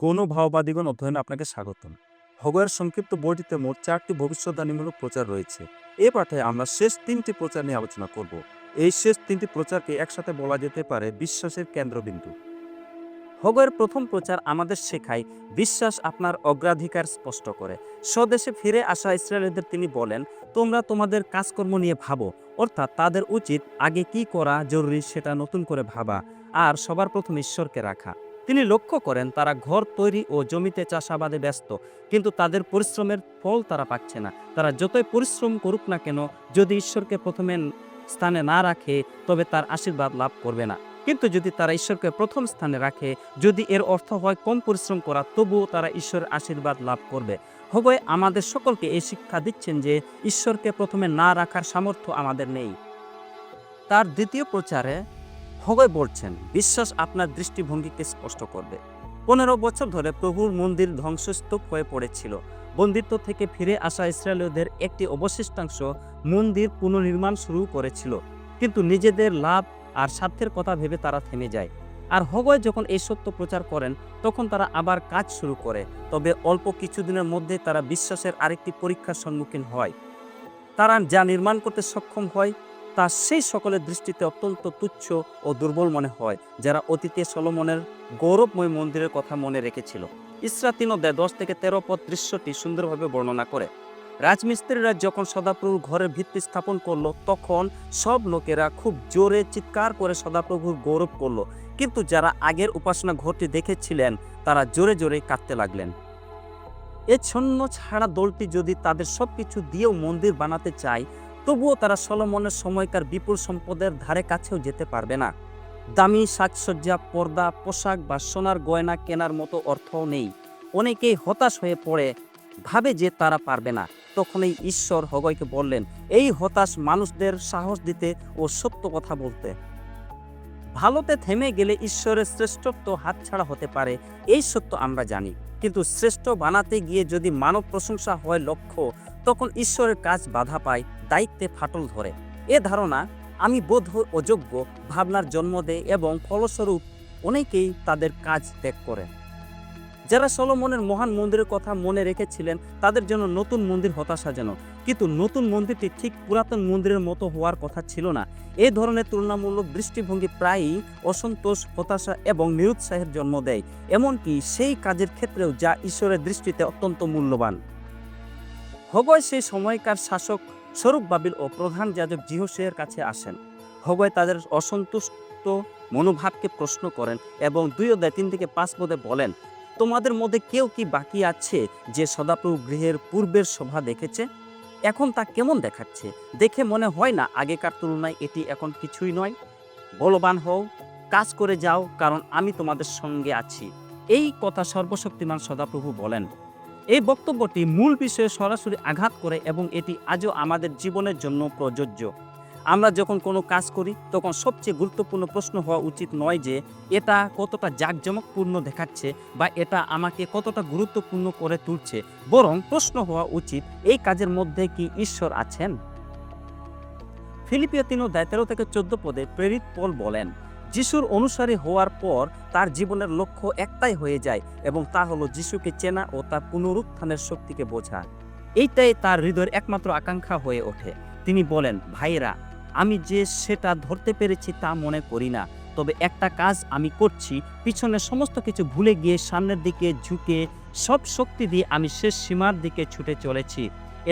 গৌণ ভাওবাদীগণ অধ্যয়নে আপনাকে স্বাগতম। হগয়ের সংক্ষিপ্ত বইটিতে মোট চারটি ভবিষ্যৎবাণীমূলক প্রচার রয়েছে। এ পাঠে আমরা শেষ তিনটি প্রচার নিয়ে আলোচনা করব। এই শেষ তিনটি প্রচারকে একসাথে বলা যেতে পারে বিশ্বাসের কেন্দ্রবিন্দু। হগয়ের প্রথম প্রচার আমাদের শেখায়, বিশ্বাস আপনার অগ্রাধিকার স্পষ্ট করে। স্বদেশে ফিরে আসা ইসরায়েলদের তিনি বলেন, তোমরা তোমাদের কাজকর্ম নিয়ে ভাবো, অর্থাৎ তাদের উচিত আগে কি করা জরুরি সেটা নতুন করে ভাবা, আর সবার প্রথম ঈশ্বরকে রাখা। তিনি লক্ষ্য করেন তারা ঘর তৈরি ও জমিতে চাষাবাদে ব্যস্ত, কিন্তু তাদের পরিশ্রমের ফল তারা পাচ্ছে না। তারা যতই পরিশ্রম করুক না কেন, যদি ঈশ্বরকে প্রথমে স্থানে না রাখে, তবে তার আশীর্বাদ লাভ করবে না। কিন্তু যদি তারা ঈশ্বরকে প্রথম স্থানে রাখে, যদি এর অর্থ হয় কম পরিশ্রম করা, তবুও তারা ঈশ্বরের আশীর্বাদ লাভ করবে। হবয় আমাদের সকলকে এই শিক্ষা দিচ্ছেন যে ঈশ্বরকে প্রথমে না রাখার সামর্থ্য আমাদের নেই। তার দ্বিতীয় প্রচারে হগয় বলছেন, বিশ্বাস আপনার দৃষ্টিভঙ্গিকে স্পষ্ট করবে। পনেরো বছর ধরে প্রভুর মন্দির ধ্বংসস্তূপ হয়ে পড়েছিল। বন্দিত্ব থেকে ফিরে আসা ইসরায়েলীয়দের একটি অবশিষ্টাংশ মন্দির পুনর্নির্মাণ শুরু করেছিল। কিন্তু নিজেদের লাভ আর স্বার্থের কথা ভেবে তারা থেমে যায়। আর হগয় যখন এই সত্য প্রচার করেন, তখন তারা আবার কাজ শুরু করে। তবে অল্প কিছুদিনের মধ্যে তারা বিশ্বাসের আরেকটি পরীক্ষার সম্মুখীন হয়। তারা যা নির্মাণ করতে সক্ষম হয় তা সেই সকলের দৃষ্টিতে অত্যন্ত তুচ্ছ ও দুর্বল মনে হয়, যারা অতীতে সলমনের গৌরবময় মন্দিরের কথা মনে রেখেছিল। ইসরা তিন অধ্যায় দশ থেকে তেরো পদ দৃশ্যটি সুন্দরভাবে বর্ণনা করে। রাজমিস্ত্রিরা যখন সদাপ্রভুর ঘরের ভিত্তি স্থাপন করল, তখন সব লোকেরা খুব জোরে চিৎকার করে সদাপ্রভুর গৌরব করল। কিন্তু যারা আগের উপাসনা ঘরটি দেখেছিলেন, তারা জোরে জোরে কাঁদতে লাগলেন। এ ছন্ন ছাড়া দলটি যদি তাদের সব কিছু দিয়েও মন্দির বানাতে চায় তবুও তারা সলমনের সময়কার বিপুল সম্পদের ধারে কাছেও যেতে পারবে না। দামি সাজসজ্জা, পর্দা, পোশাক বা সোনার গয়না কেনার মতো অর্থও নেই। অনেকেই হতাশ হয়ে পড়ে, ভাবে যে তারা পারবে না। তখনই ঈশ্বর হগয়কে বললেন, এই হতাশ মানুষদের সাহস দিতে ও সত্য কথা বলতে। ভালোতে থেমে গেলে ঈশ্বরের শ্রেষ্ঠত্ব হাতছাড়া হতে পারে, এই সত্য আমরা জানি। কিন্তু শ্রেষ্ঠ বানাতে গিয়ে যদি মানব প্রশংসা হয় লক্ষ্য, তখন ঈশ্বরের কাজ বাধা পায় দায়িত্বে ফাটল ধরে। এ ধারণা আমি বোধ অযোগ্য ভাবনার জন্ম দেয় এবং ফলস্বরূপ অনেকেই তাদের কাজ ত্যাগ করে যারা সলোমনের মহান মন্দিরের কথা মনে রেখেছিলেন, তাদের জন্য নতুন মন্দির হতাশাজনক কিন্তু নতুন মন্দিরটি ঠিক পুরাতন মন্দিরের মতো হওয়ার কথা ছিল না। এই ধরনের তুলনামূলক দৃষ্টিভঙ্গি প্রায়ই অসন্তোষ, হতাশা এবং নিরুৎসাহের জন্ম দেয়। এমনকি সেই কাজের ক্ষেত্রেও যা ঈশ্বরের দৃষ্টিতে অত্যন্ত মূল্যবান। হগয় সেই সময়কার শাসক স্বরূপ বাবিল ও প্রধান যাজক জিহসের কাছে আসেন। হগয় তাদের অসন্তুষ্ট মনোভাবকে প্রশ্ন করেন এবং দুই অধ্যায় তিন থেকে পাঁচ পদে বলেন, তোমাদের মধ্যে কেউ কি বাকি আছে যে সদাপ্রভু গৃহের পূর্বের শোভা দেখেছে? এখন তা কেমন দেখাচ্ছে? দেখে মনে হয় না আগেকার তুলনায় এটি এখন কিছুই নয়। বলবান হও, কাজ করে যাও, কারণ আমি তোমাদের সঙ্গে আছি। এই কথা সর্বশক্তিমান সদাপ্রভু বলেন। এই বক্তব্যটি মূল বিষয়ে সরাসরি আঘাত করে এবং এটি আজও আমাদের জীবনের জন্য প্রযোজ্য। আমরা যখন কোনো কাজ করি, তখন সবচেয়ে গুরুত্বপূর্ণ প্রশ্ন হওয়া উচিত নয় যে, এটা কতটা জাঁকজমকপূর্ণ দেখাচ্ছে বা এটা আমাকে কতটা গুরুত্বপূর্ণ করে তুলছে। বরং প্রশ্ন হওয়া উচিত, এই কাজের মধ্যে কি ঈশ্বর আছেন? ফিলিপিয়া তিন অধ্যায় তেরো থেকে চোদ্দ পদে প্রেরিত পল বলেন যিশুর অনুসারী হওয়ার পর তার জীবনের লক্ষ্য একটাই হয়ে যায় এবং তা হলো যিশুকে চেনা ও তার পুনরুত্থানের শক্তিকে বোঝা। এইটাই তার হৃদয়ের একমাত্র আকাঙ্ক্ষা হয়ে ওঠে। তিনি বলেন ভাইরা আমি যে সেটা ধরতে পেরেছি তা মনে করি না, তবে একটা কাজ আমি করছি। পিছনে সমস্ত কিছু ভুলে গিয়ে সামনের দিকে ঝুঁকে সব শক্তি দিয়ে আমি শেষ সীমার দিকে ছুটে চলেছি।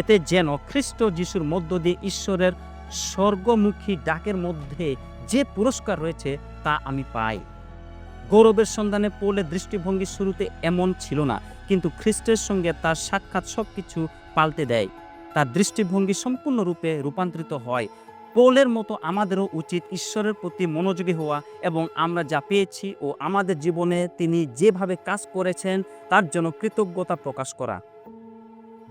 এতে যেন খ্রিস্ট যিশুর মধ্য দিয়ে ঈশ্বরের স্বর্গমুখী ডাকের মধ্যে যে পুরস্কার রয়েছে তা আমি পাই। গৌরবের সন্ধানে পৌলের দৃষ্টিভঙ্গি শুরুতে এমন ছিল না, কিন্তু খ্রিস্টের সঙ্গে তার সাক্ষাৎ সব কিছু পাল্টে দেয়। তার দৃষ্টিভঙ্গি সম্পূর্ণরূপে রূপান্তরিত হয়। পৌলের মতো আমাদেরও উচিত ঈশ্বরের প্রতি মনোযোগী হওয়া এবং আমরা যা পেয়েছি ও আমাদের জীবনে তিনি যেভাবে কাজ করেছেন তার জন্য কৃতজ্ঞতা প্রকাশ করা।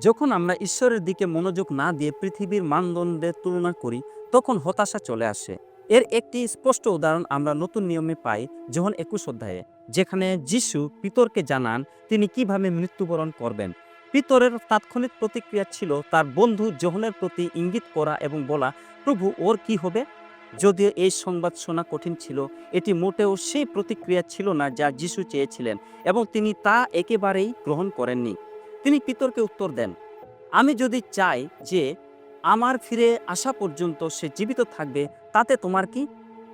যখন আমরা ঈশ্বরের দিকে মনোযোগ না দিয়ে পৃথিবীর মানদণ্ডের তুলনা করি, তখন হতাশা চলে আসে। এর একটি স্পষ্ট উদাহরণ আমরা নতুন নিয়মে পাই যখন একুশ অধ্যায়ে, যেখানে যিশু পিতরকে জানান তিনি কীভাবে মৃত্যুবরণ করবেন। পিতরের তাৎক্ষণিক প্রতিক্রিয়া ছিল তার বন্ধু জোহনের প্রতি ইঙ্গিত করা এবং বলা, প্রভু, ওর কি হবে? যদিও এই সংবাদ শোনা কঠিন ছিল, এটি মোটেও সেই প্রতিক্রিয়া ছিল না যা যিশু চেয়েছিলেন এবং তিনি তা একেবারেই গ্রহণ করেননি। তিনি পিতরকে উত্তর দেন, আমি যদি চাই যে আমার ফিরে আসা পর্যন্ত সে জীবিত থাকবে তাতে তোমার কি?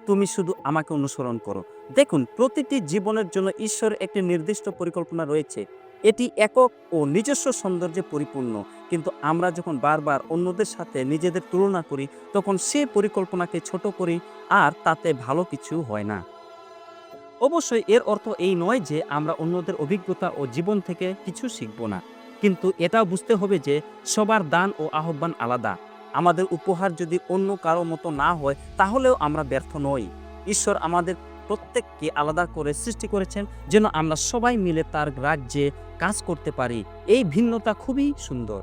তুমি শুধু আমাকে অনুসরণ করো। দেখুন, প্রতিটি জীবনের জন্য ঈশ্বরের একটি নির্দিষ্ট পরিকল্পনা রয়েছে। এটি একক ও নিজস্ব সৌন্দর্যে পরিপূর্ণ। কিন্তু আমরা যখন বারবার অন্যদের সাথে নিজেদের তুলনা করি, তখন সে পরিকল্পনাকে ছোট করি আর তাতে ভালো কিছু হয় না। অবশ্যই এর অর্থ এই নয় যে আমরা অন্যদের অভিজ্ঞতা ও জীবন থেকে কিছু শিখব না। কিন্তু এটাও বুঝতে হবে যে সবার দান ও আহ্বান আলাদা। আমাদের উপহার যদি অন্য কারও মতো না হয়, তাহলেও আমরা ব্যর্থ নই। ঈশ্বর আমাদের প্রত্যেককে আলাদা করে সৃষ্টি করেছেন, যেন আমরা সবাই মিলে তার রাজ্যে কাজ করতে পারি। এই ভিন্নতা খুবই সুন্দর।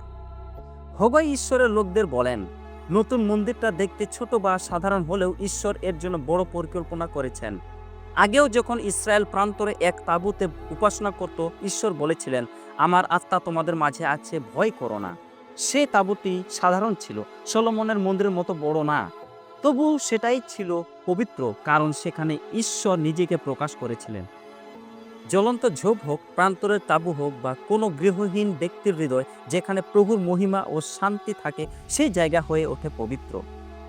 হবাই ঈশ্বরের লোকদের বলেন, নতুন মন্দিরটা দেখতে ছোট বা সাধারণ হলেও ঈশ্বর এর জন্য বড় পরিকল্পনা করেছেন। আগেও যখন ইসরায়েল প্রান্তরে এক তাঁবুতে উপাসনা করত, ঈশ্বর বলেছিলেন, আমার আত্মা তোমাদের মাঝে আছে, ভয় করো না। সে তাঁবুটি সাধারণ ছিল। সলোমনের মন্দিরের মতো বড় না। তবু সেটাই ছিল পবিত্র, কারণ সেখানে ঈশ্বর নিজেকে প্রকাশ করেছিলেন। জ্বলন্ত ঝোপ হোক, প্রান্তরের তাঁবু হোক, বা কোনো গৃহহীন ব্যক্তির হৃদয়, যেখানে প্রভুর মহিমা ও শান্তি থাকে, সেই জায়গা হয়ে ওঠে পবিত্র।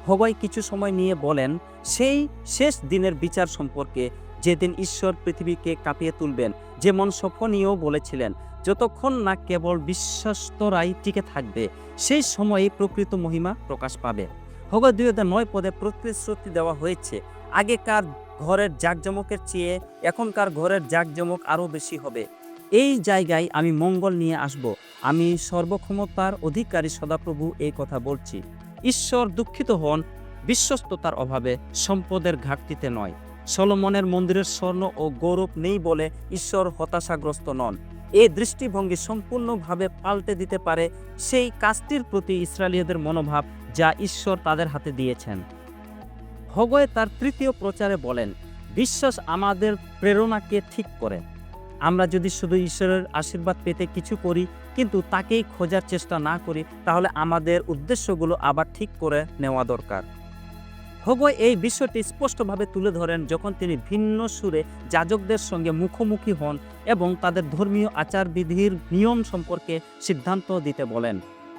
হবাই কিছু সময় নিয়ে বলেন, সেই শেষ দিনের বিচার সম্পর্কে যেদিন ঈশ্বর পৃথিবীকে কাঁপিয়ে তুলবেন যেমন সফনীয় বলেছিলেন যতক্ষণ না কেবল বিশ্বস্তরাই টিকে থাকবে, সেই সময়ে প্রকৃত মহিমা প্রকাশ পাবে। হগা দুই হাজার নয় পদে প্রতিশ্রুতি দেওয়া হয়েছে, আগেকার ঘরের জাকজমকের চেয়ে এখনকার ঘরের জাকজমক আরও বেশি হবে। এই জায়গায় আমি মঙ্গল নিয়ে আসব, আমি সর্বক্ষমতার অধিকারী সদাপ্রভু এই কথা বলছি। ঈশ্বর দুঃখিত হন, বিশ্বস্ততার অভাবে সম্পদের ঘাটতিতে নয়। সলোমনের মন্দিরের স্বর্ণ ও গৌরব নেই বলে ঈশ্বর হতাশাগ্রস্ত নন। এই দৃষ্টিভঙ্গি সম্পূর্ণভাবে পাল্টে দিতে পারে সেই কাজটির প্রতি ইসরায়েলীয়দের মনোভাব যা ঈশ্বর তাদের হাতে দিয়েছেন। হগয়ে তার তৃতীয় প্রচারে বলেন, বিশ্বাস আমাদের প্রেরণাকে ঠিক করে। আমরা যদি শুধু ঈশ্বরের আশীর্বাদ পেতে কিছু করি, কিন্তু তাকেই খোঁজার চেষ্টা না করি, তাহলে আমাদের উদ্দেশ্যগুলো আবার ঠিক করে নেওয়া দরকার। হগয় এই বিষয়টি স্পষ্টভাবে তুলে ধরেন যখন তিনি ভিন্ন সুরে যাজকদের সঙ্গে মুখোমুখি হন এবং তাদের ধর্মীয় আচারবিধির নিয়ম সম্পর্কে সিদ্ধান্ত দিতে বলেন।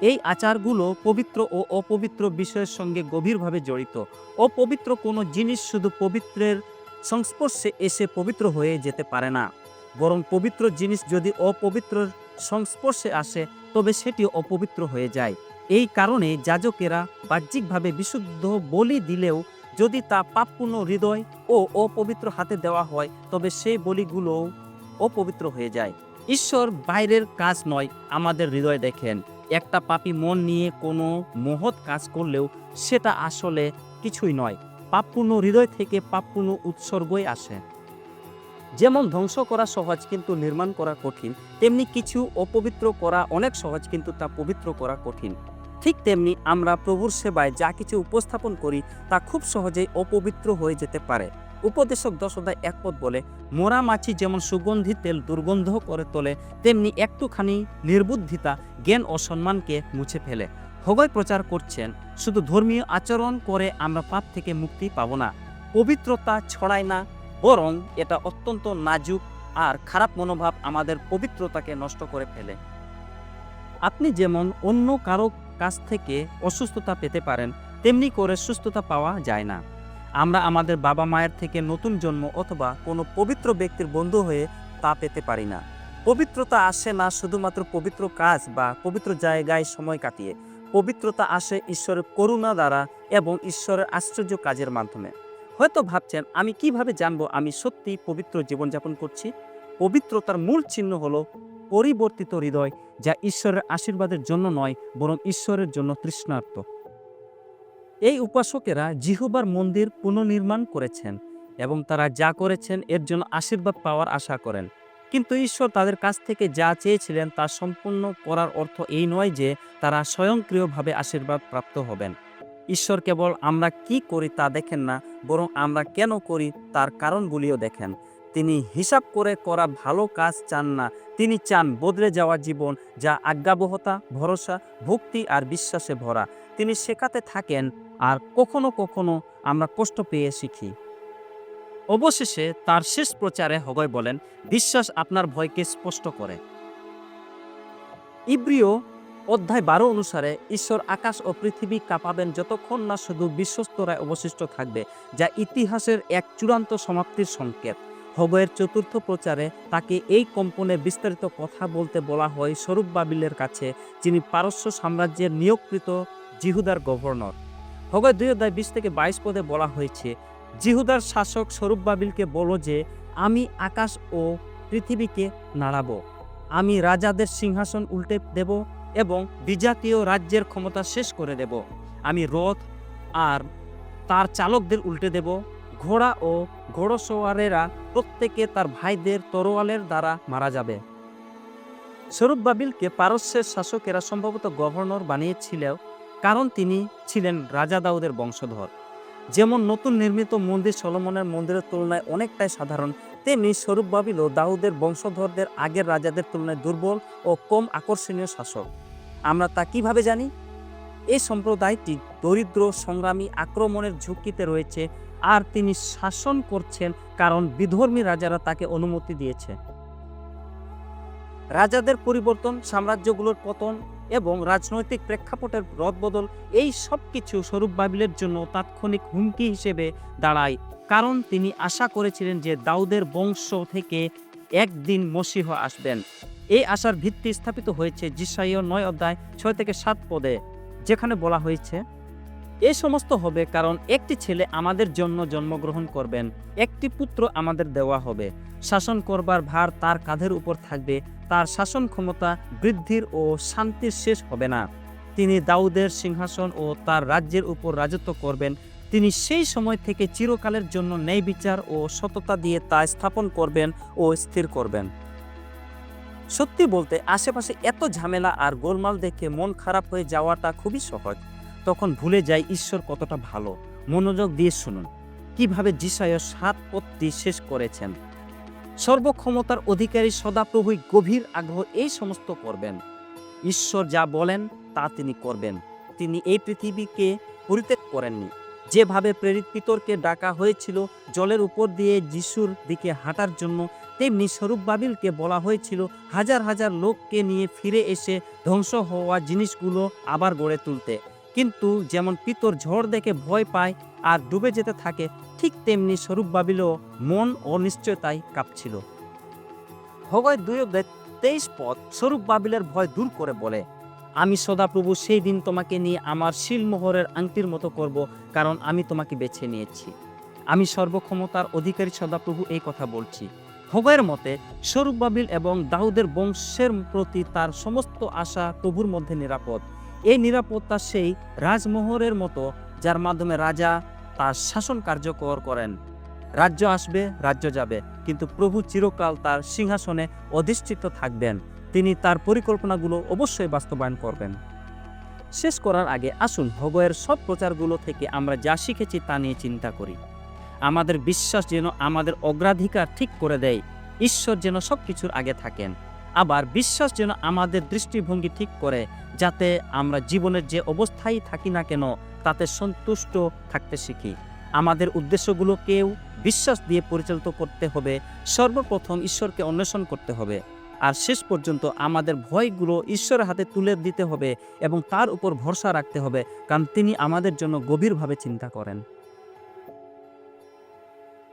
এই আচারগুলো পবিত্র ও অপবিত্র বিষয়ের সঙ্গে গভীরভাবে জড়িত। অপবিত্র কোনো জিনিস শুধু পবিত্রের সংস্পর্শে এসে পবিত্র হয়ে যেতে পারে না। বরং পবিত্র জিনিস যদি অপবিত্রর সংস্পর্শে আসে, তবে সেটি অপবিত্র হয়ে যায়। এই কারণে যাজকেরা বাহ্যিকভাবে বিশুদ্ধ বলি দিলেও যদি তা পাপপূর্ণ হৃদয় ও অপবিত্র হাতে দেওয়া হয়, তবে সেই বলিগুলোও অপবিত্র হয়ে যায়। ঈশ্বর বাইরের কাজ নয়, আমাদের হৃদয় দেখেন। একটা পাপী মন নিয়ে কোনো মহৎ কাজ করলেও সেটা আসলে কিছুই নয়। পাপপূর্ণ হৃদয় থেকে পাপপূর্ণ উৎসর্গই আসে। যেমন ধ্বংস করা সহজ কিন্তু নির্মাণ করা কঠিন, তেমনি কিছু অপবিত্র করা অনেক সহজ কিন্তু তা পবিত্র করা কঠিন। ঠিক তেমনি আমরা প্রভুর সেবায় যা কিছু উপস্থাপন করি তা খুব সহজেই অপবিত্র হয়ে যেতে পারে। উপদেশক দশদায় একপদ বলে, মোরা মাছি যেমন সুগন্ধি তেল দুর্গন্ধ করে তোলে, তেমনি একটুখানি নির্বুদ্ধিতা, জ্ঞান ও সম্মানকে মুছে ফেলে। হগয় প্রচার করছেন, শুধু ধর্মীয় আচরণ করে আমরা পাপ থেকে মুক্তি পাব না। পবিত্রতা ছড়ায় না, বরং এটা অত্যন্ত নাজুক আর খারাপ মনোভাব আমাদের পবিত্রতাকে নষ্ট করে ফেলে। আপনি যেমন অন্য কারও কাছ থেকে অসুস্থতা পেতে পারেন, তেমনি করে সুস্থতা পাওয়া যায় না। আমরা আমাদের বাবা মায়ের থেকে নতুন জন্ম অথবা কোনো পবিত্র ব্যক্তির বন্ধু হয়ে তা পেতে পারি না। পবিত্রতা আসে না শুধুমাত্র পবিত্র কাজ বা পবিত্র জায়গায় সময় কাটিয়ে। পবিত্রতা আসে ঈশ্বরের করুণা দ্বারা এবং ঈশ্বরের আশ্চর্য কাজের মাধ্যমে। হয়তো ভাবছেন, আমি কীভাবে জানব আমি সত্যি পবিত্র জীবনযাপন করছি? পবিত্রতার মূল চিহ্ন হলো পরিবর্তিত হৃদয়, যা ঈশ্বরের আশীর্বাদের জন্য নয়, বরং ঈশ্বরের জন্য তৃষ্ণার্ত। এই উপাসকেরা জিহুবার মন্দির পুনর্নির্মাণ করেছেন এবং তারা যা করেছেন এর জন্য আশীর্বাদ পাওয়ার আশা করেন। কিন্তু ঈশ্বর তাদের কাছ থেকে যা চেয়েছিলেন তা সম্পূর্ণ করার অর্থ এই নয় যে তারা স্বয়ংক্রিয়ভাবে আশীর্বাদ প্রাপ্ত হবেন। ঈশ্বর কেবল আমরা কি করি তা দেখেন না, বরং আমরা কেন করি তার কারণগুলিও দেখেন। তিনি হিসাব করে করা ভালো কাজ চান না। তিনি চান বদলে যাওয়া জীবন, যা আজ্ঞাবহতা, ভরসা, ভক্তি আর বিশ্বাসে ভরা। তিনি শেখাতে থাকেন, আর কখনো কখনো আমরা কষ্ট পেয়ে শিখি। অবশেষে তার শেষ প্রচারে হগয় বলেন, বিশ্বাস আপনার ভয়কে স্পষ্ট করে। ইব্রিয় অধ্যায় বারো অনুসারে, ঈশ্বর আকাশ ও পৃথিবী কাঁপাবেন যতক্ষণ না শুধু বিশ্বস্তরায় অবশিষ্ট থাকবে, যা ইতিহাসের এক চূড়ান্ত সমাপ্তির সংকেত। হবয়ের চতুর্থ প্রচারে তাকে এই কম্পনে বিস্তারিত কথা বলতে বলা হয় স্বরূপ বাবিলের কাছে, যিনি পারস্য সাম্রাজ্যের নিয়োগকৃত জিহুদার গভর্নর। হগয় দুই অধ্যায় বিশ থেকে বাইশ পদে বলা হয়েছে, জিহুদার শাসক স্বরূপ বাবিলকে বলো যে, আমি আকাশ ও পৃথিবীকে নাড়াবো, আমি রাজাদের সিংহাসন উল্টে দেব এবং বিজাতীয় রাজ্যের ক্ষমতা শেষ করে দেব, আমি রথ আর তার চালকদের উল্টে দেব ঘোড়া ও ঘোড়সওয়ারেরা প্রত্যেকে তার ভাইদের তরোয়ালের দ্বারা মারা যাবে। স্বরূপ বাবিলকে পারস্যের শাসকেরা সম্ভবত গভর্নর বানিয়েছিল কারণ তিনি ছিলেন রাজা দাউদের বংশধর। যেমন নতুন নির্মিত মন্দির সলমনের মন্দিরের তুলনায় অনেকটাই সাধারণ, তেমনি স্বরূপ বাবিলও দাউদের বংশধরদের আগের রাজাদের তুলনায় দুর্বল ও কম আকর্ষণীয় শাসক। আমরা তা কীভাবে জানি? এই সম্প্রদায়টি দরিদ্র, সংগ্রামী, আক্রমণের ঝুঁকিতে রয়েছে আর তিনি শাসন করছেন কারণ বিধর্মী রাজারা তাকে অনুমতি দিয়েছে। রাজাদের পরিবর্তন, সাম্রাজ্যগুলোর পতন এবং রাজনৈতিক প্রেক্ষাপটের রদবদল, এই সব কিছু স্বরূপ বাবিলের জন্য তাৎক্ষণিক হুমকি হিসেবে দাঁড়ায়, কারণ তিনি আশা করেছিলেন যে দাউদের বংশ থেকে একদিন মসিহ আসবেন। এই আশার ভিত্তি স্থাপিত হয়েছে জিসাইয় নয় অধ্যায় ছয় থেকে সাত পদে, যেখানে বলা হয়েছে এ সমস্ত হবে কারণ একটি ছেলে আমাদের জন্য জন্মগ্রহণ করবেন, একটি পুত্র আমাদের দেওয়া হবে। শাসন করবার ভার তার কাঁধের উপর থাকবে, তার শাসন ক্ষমতা বৃদ্ধির ও শান্তির শেষ হবে না। তিনি দাউদের সিংহাসন ও তার রাজ্যের উপর রাজত্ব করবেন। তিনি সেই সময় থেকে চিরকালের জন্য ন্যায় বিচার ও সততা দিয়ে তা স্থাপন করবেন ও স্থির করবেন। সত্যি বলতে, আশেপাশে এত ঝামেলা আর গোলমাল দেখে মন খারাপ হয়ে যাওয়াটা খুবই সহজ। তখন ভুলে যায় ঈশ্বর কতটা ভালো। মনোযোগ দিয়ে শুনুন, কীভাবে যিশায় সাত পত্তি শেষ করেছেন। সর্বক্ষমতার অধিকারী সদাপ্রভুই গভীর আগ্রহ এই সমস্ত করবেন। ঈশ্বর যা বলেন, তা তিনি করবেন। তিনি এই পৃথিবীকে পরিত্যাগ করেননি। যেভাবে প্রেরিত পিতরকে ডাকা হয়েছিল, জলের উপর দিয়ে যিশুর দিকে হাঁটার জন্য, তেমনি স্বরূপ বাবিলকে বলা হয়েছিল, হাজার হাজার লোককে নিয়ে ফিরে এসে ধ্বংস হওয়া জিনিসগুলো আবার গড়ে তুলতে। কিন্তু যেমন পিতর ঝড় দেখে ভয় পায় আর ডুবে যেতে থাকে, ঠিক তেমনি স্বরূপ বাবিলও মন অনিশ্চয়তায় কাঁপছিল। হগয় দুই অধ্যায় তেইশ পথ স্বরূপ বাবিলের ভয় দূর করে বলে, আমি সদাপ্রভু, সেই দিন তোমাকে নিয়ে আমার শিলমোহরের আংটির মতো করব, কারণ আমি তোমাকে বেছে নিয়েছি। আমি সর্বক্ষমতার অধিকারী সদাপ্রভু এই কথা বলছি। হগয়ের মতে, স্বরূপ বাবিল এবং দাউদের বংশের প্রতি তার সমস্ত আশা প্রভুর মধ্যে নিরাপদ। এই নিরাপত্তা সেই রাজমোহরের মতো, যার মাধ্যমে রাজা তার শাসন কার্যকর করেন। রাজ্য আসবে, রাজ্য যাবে, কিন্তু প্রভু চিরকাল তার সিংহাসনে অধিষ্ঠিত থাকবেন। তিনি তার পরিকল্পনাগুলো অবশ্যই বাস্তবায়ন করবেন। শেষ করার আগে আসুন, ভগয়ের সব প্রচারগুলো থেকে আমরা যা শিখেছি তা নিয়ে চিন্তা করি। আমাদের বিশ্বাস যেন আমাদের অগ্রাধিকার ঠিক করে দেয়, ঈশ্বর যেন সব কিছুর আগে থাকেন। আবার বিশ্বাস যেন আমাদের দৃষ্টিভঙ্গি ঠিক করে, যাতে আমরা জীবনের যে অবস্থায় থাকি না কেন, তাতে সন্তুষ্ট থাকতে শিখি। আমাদের উদ্দেশ্যগুলোকেও বিশ্বাস দিয়ে পরিচালিত করতে হবে, সর্বপ্রথম ঈশ্বরকে অন্বেষণ করতে হবে। আর শেষ পর্যন্ত আমাদের ভয়গুলো ঈশ্বরের হাতে তুলে দিতে হবে এবং তার উপর ভরসা রাখতে হবে, কারণ তিনি আমাদের জন্য গভীরভাবে চিন্তা করেন।